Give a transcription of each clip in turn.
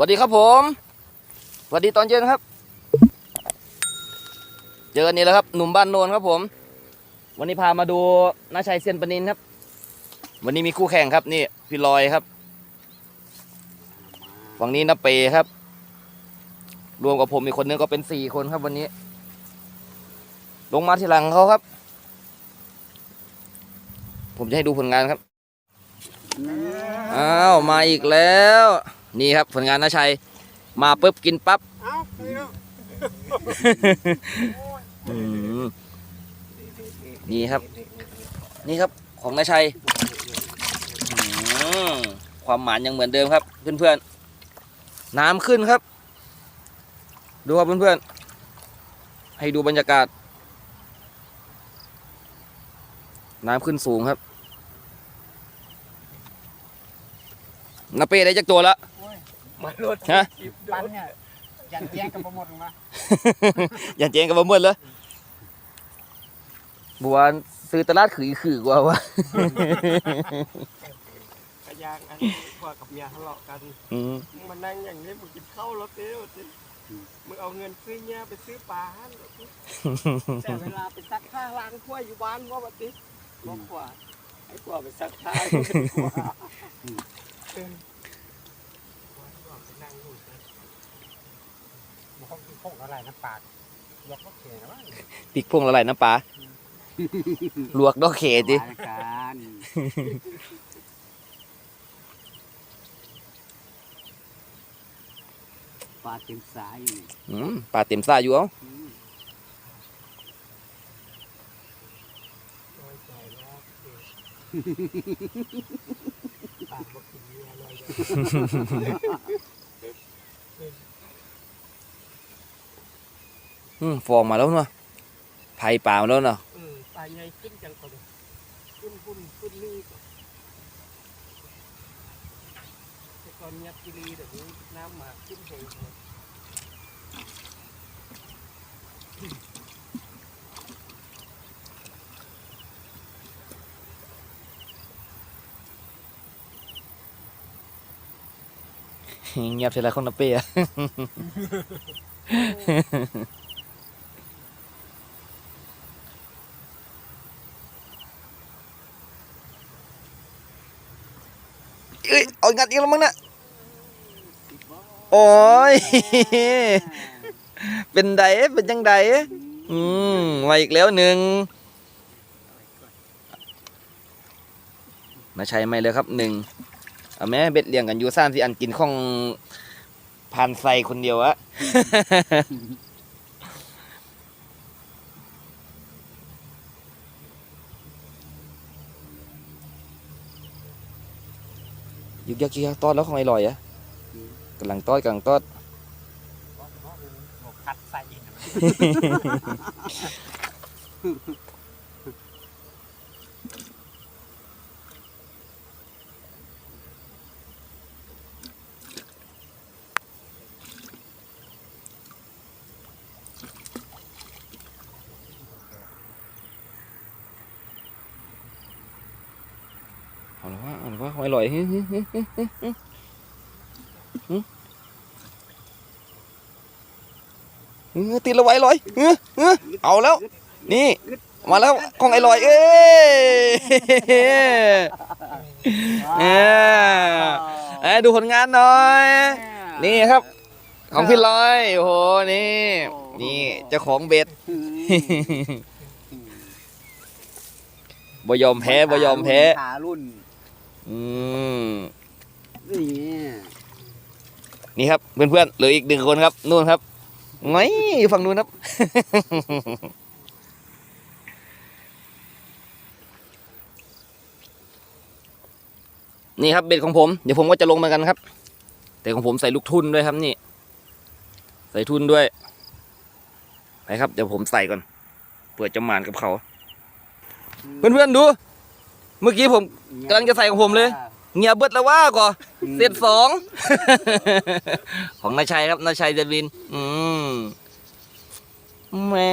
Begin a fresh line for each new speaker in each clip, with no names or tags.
วัสดีครับผมสวัสดีตอนเย็นครับ เจอกันนี่แล้วครับ หนุ่มบ้านโนนครับผม วันนี้พามาดูน้าชัยเซียนปนินครับ วันนี้มีคู่แข่งครับนี่พี่ลอยครับ ฝั่งนี้นาเปครับ รวมกับผมอีกคนนึงก็เป็นสี่คนครับวันนี้ ลงมาทีหลังเขาครับ ผมจะให้ดูผลงานครับ อ้าว มาอีกแล้ว นี่ครับผลงานนาชัย มาปุ๊บกินปั๊บ
เอ้านี่เนาะ
อืมนี่ครับ นี่ครับของนาชัยอืมความหมานยังเหมือนเดิมครับ เพื่อนๆ น้ำขึ้นครับ ดูครับเพื่อนๆ ให้ดูบรรยากาศ น้ำขึ้นสูงครับนาเป้ได้จักตัวแล้ว
มาโลด
ฮะ
ปันเนี่ยยันแย้งกับประมดลงมา
อย่าเจ๊งกับบ่เมื่อเลยบัวซื้อตลาดขือขือกว่าวะ
กระยางอันพ่อกับเมียทะเลาะกัน
อืม
มึงมานั่งอย่างนี้มึงกินข้าวรถเด้อสิมึงเอาเงินซื้อเนี่ยไปซื้อปลาฮั่นเหรอสิแต่เวลาไปซักผ้าล้างถ้วยอยู่บ้านว่าบัดนี้บอกว่าไอ้กว่าไปซักผ้าอยู่ดีกว่าเออว่าไปนั่งดูสิ มันคงกินพวกอะไรน้ำปลายกก็เขียนว่า
พริกพวงละลายน้ำปลาลวกดอกเขจิ
รายการปลาเต็มสายอยู่นี่
อืมปลาเต็มซ่าอยู่เอ้า
อืม
น้อยใจแล้วเด็กปากบอกกินเมียเลย
อืมฟองมาแล้วเนาะไผ่ป่ามาแล้วเนาะ
เออตายใหญ่ขึ้นจังก่อนเลยขึ้นหุ่นขึ้นนี่ก่อนแต่ก่อนยับกิรีเดี๋ยวนี้น้ำมาขึ้นเฮงเลย
เงียบเสียแล้วของน้ำเป้อะ เอ้ยเอางัดอีกแล้วมั้งนี่ยโอ้ยเป็นไดเป็นจังไดอืมมาอีกแล้วหนึ่งมาใช้ไหมเลยครับหนึ่งเอาแม่เบ็ดเลี้ยงกันอยู่สามสี่อันกินของผ่านใส่คนเดียวอะ ยุกยักยุกยักตอดแล้วของไอ้ลอยอะกำลังตอดกำลังตอด
บอกคัดใส่
เอาว่าเอาละว่าอร่อยฮึฮึฮึฮึฮึตีละไว้ลอยเอาแล้ว นี่ มาแล้วของไอ้ลอยเออเอยดูผลงานหน่อย นี่ครับ ของพี่ลอยโอ้โหนี่ นี่เจ้าของเบ็ดบ่ยอมแพ้บ่ยอมแพ้
รุ่น
อืม
นี่
นี่ครับเพื่อนๆเหลืออีกหนึ่งคนครับนู่นครับไงอยู่ฝั่งนู้นครับ นี่ครับเบ็ดของผม เดี๋ยวผมก็จะลงเหมือนกันครับ แต่ของผมใส่ลูกทุนด้วยครับนี่ ใส่ทุนด้วยไปครับ เดี๋ยวผมใส่ก่อนเผื่อจะหมานกับเขา เพื่อนๆดู เมื่อกี้ผมกำลังจะใส่ของผมเลย เงียบเบิดแล้วว่าก่อเสร็จสอง ของนายชัยครับนายชัยเดวิน อืมแหม่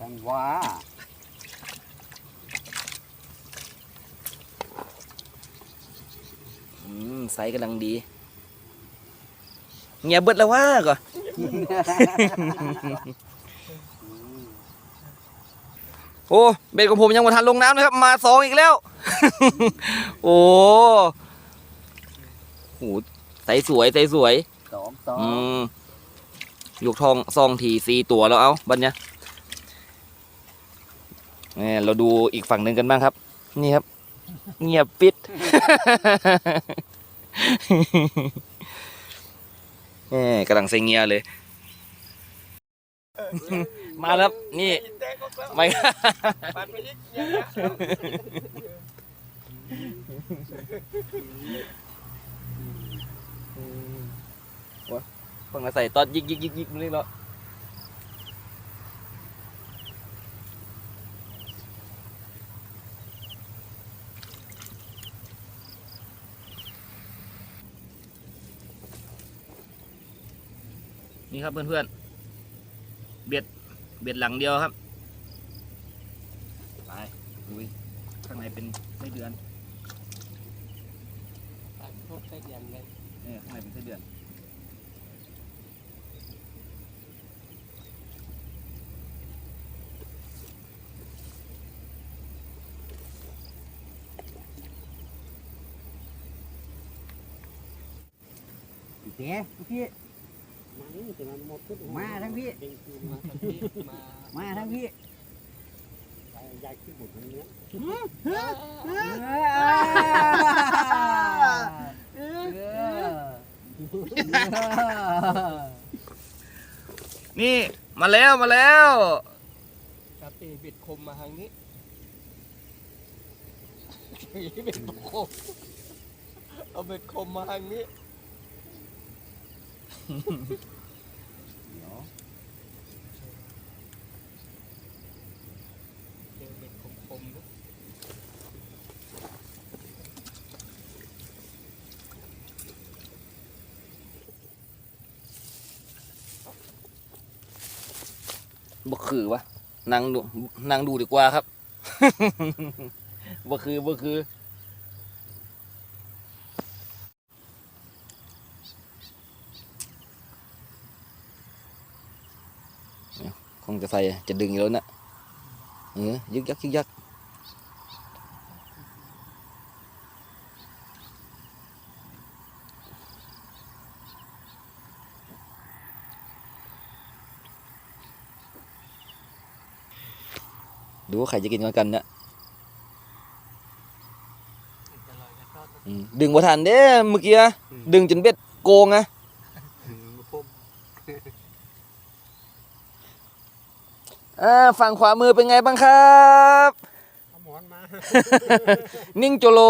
จังหว่า
อืมไซส์กำลังดี เงียบเบิดแล้วว่าก็ โอ้เบ็ดของผมยังมาทันลงน้ำนะครับ มาสองอีกแล้ว โอ้โหใสสวยใสสวย
สองสอง
อืมยกทองซองทีสี่ตัวแล้วเอาบัดเนี้ยเนี่ยเราดูอีกฝั่งหนึ่งกันบ้างครับ นี่ครับ เงียบปิดแหมกำลังเซงเงียเลย มาแล้วครับนี่
อินแดง ก็แล้ว
ไม่
ปัดไปอีกอย่างเงี้ย
เพิ่งมาใส่ตอนยิกยิกยิกยิกนี่แล้วนี่ครับเพื่อนๆเบ็ดเบ็ดหลังเดียวครับไป ดูดิข้างในเป็นไส้เดือน
ปัดพวกไส้เดือนเลย
เนี่ยข้างในเป็นไส้เดือน
เจ๊พี่
มานี่แต่มันหมดขึ้น
มาทั้งพี่
เด้งขึ้นมาทั้งพี่มา
มาทั้งพี่
ยายขึ้บ่นเนี้ย
นี่มาแล้วมาแล้ว
กาเป้เบ็ดคมมาทางนี้เบ็ดคมเอาเบ็ดคมมาทางนี้ เจอเบ็ดคมคมๆด้วย
บ่คือวะนั่งดูนั่งดูดีกว่าครับบ่คือบ่คือคงจะใส่จะดึงอยู่แล้วนะเออยึกยักยึกยัก ว่าใครจะกินก่อนกันเนี่ย
จะลอยกระทอด
อืมดึงบ่ทันเด้เมื่อกี้อะดึงจนเบ็ดโกงอะ
มาพม
อ่าฝั่งขวามือเป็นไงบ้างครับ
เอาหมอนมา
นิ่งโจโล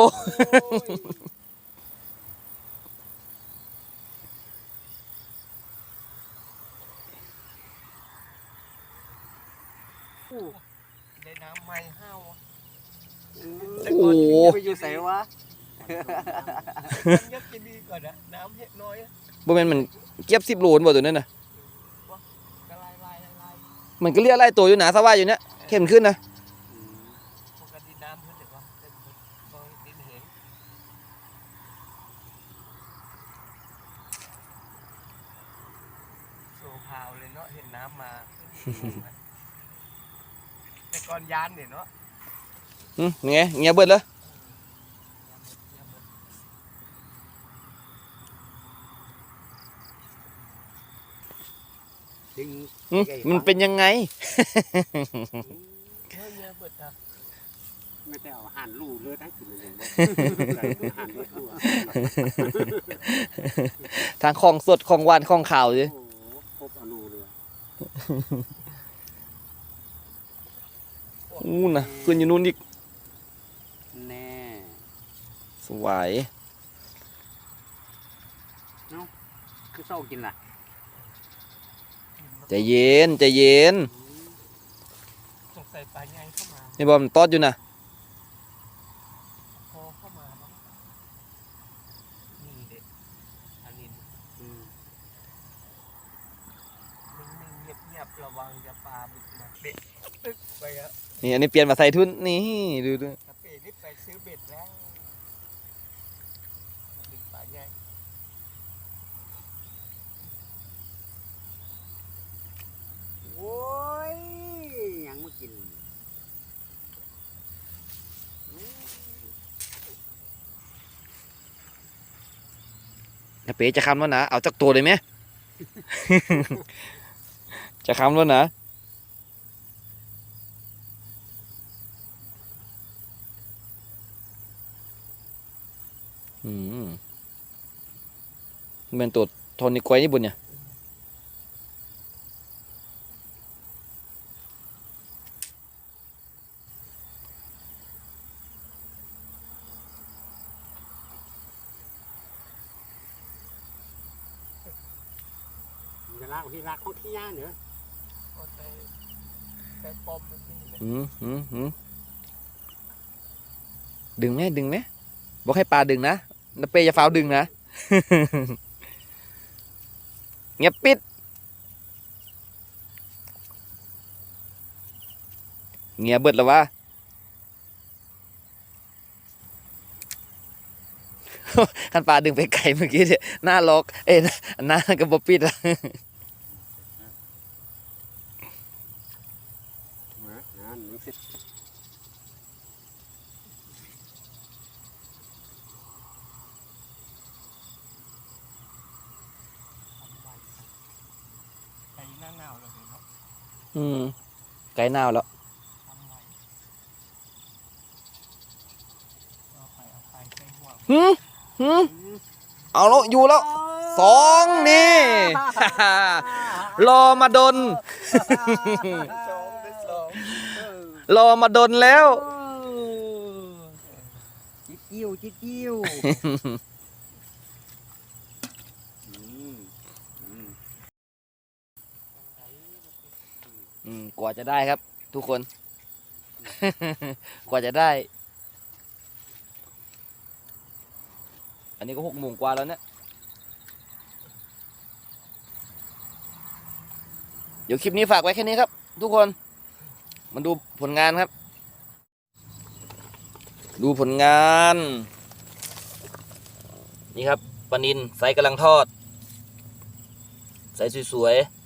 ได้น้ำไม่ห้าวอะ
โอ้โห
ไปอยู่ใส่วะ
มันยักจะดีก่อนนะน้ำเห็ดน้อยอะ
บ่แม่นมันเก็บสิบโหลนบ่ตัวนั้นน่ะ
กระลายลายลาย
มันก็เรียกไล่ตัวอยู่หนาสว่าอยู่เนี่ยเข้มขึ้นนะ
ปกติน้ำเพิ่นเด็กว่าเป็นบ่ดินเห็นโซพาวเลยเนาะเห็นน้ำมา แต่ก่อนยานเนี่ยเนาะ
อืมไงเงี้ยเบิดเลยอืมมันเป็นยังไง
ไม่ได้เอาหันลูเลยทั้งคืนเลยหั่นด้วยตัว
ทางของสดของหวานของข่าวเลย
โอ้โหครบอนูเลย
อู้น่ะขึ้นอยู่นู่นอีก สวย
คือเศร้ากินล่ะ
ใจเย็นใจเย็น
สงสัยปลาใหญ่เข้ามา
นี่บอมนตอดอยู่นะ
พอเข้ามาเนาะนี่เด็ดอันนี้
อืม
นิ่งๆเงียบๆระวังจะปลาบึกมาเบ็ดตึกไปอะ
นี่อันนี้เปลี่ยนมาใส่ทุนนี่ดูดู
กระเป๋นี่ไปซื้อเบ็ดแล้วดึงปลาใหญ่
นะ เป๋จะคำแล้วนะ เอาจักตัวเลยไหม จะคำแล้วนะ อืมมันเป็นตัวโทนิกวยญี่ปุ่นเนี่ย
จะลากที่รักของที่ย่าเนอะ
เอาใส่ใส่ปอม มันสิ
อืมอืมอืมดึงไหมดึงไหมบอกให้ปลาดึงนะนาเป้อย่าฟาวดึงนะ เงียบปิด เงียบเบิดแล้ววะขันปลาดึงไปไกลเมื่อกี้เนี่ยหน้าล็อก เอ้ยหน้ากระบอกปิดละ
เออนั่นมันสิ
ไอ้หน้าหนาวเลยเนาะ
อืมไกลหน้าวแล้ว
ทำไว้เอาไปเอาไปใส่ห่วง
หืมหืมเอาแล้วอยู่แล้วสองนี่ รอมาดน
สองได้สองเออ
รอมาดนแล้ว
จิ๊ดกิ้วจิ๊ดกิ้ว
อืมอืม
อืมกว่าจะได้ครับ ทุกคน กว่าจะได้ อันนี้ก็หกโมงกว่าแล้วเนี่ยเดี๋ยวคลิปนี้ฝากไว้แค่นี้ครับ ทุกคนมาดูผลงานครับ ดูผลงาน นี่ครับปลานินไซส์กำลังทอดไซส์สวยๆ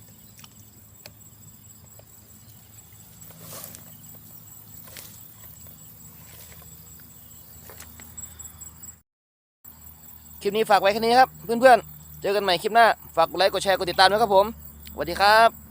คลิปนี้ฝากไว้แค่นี้ครับ เพื่อนๆ เจอกันใหม่คลิปหน้า ฝากกดไลค์ กดแชร์ กดติดตามด้วยครับผม สวัสดีครับ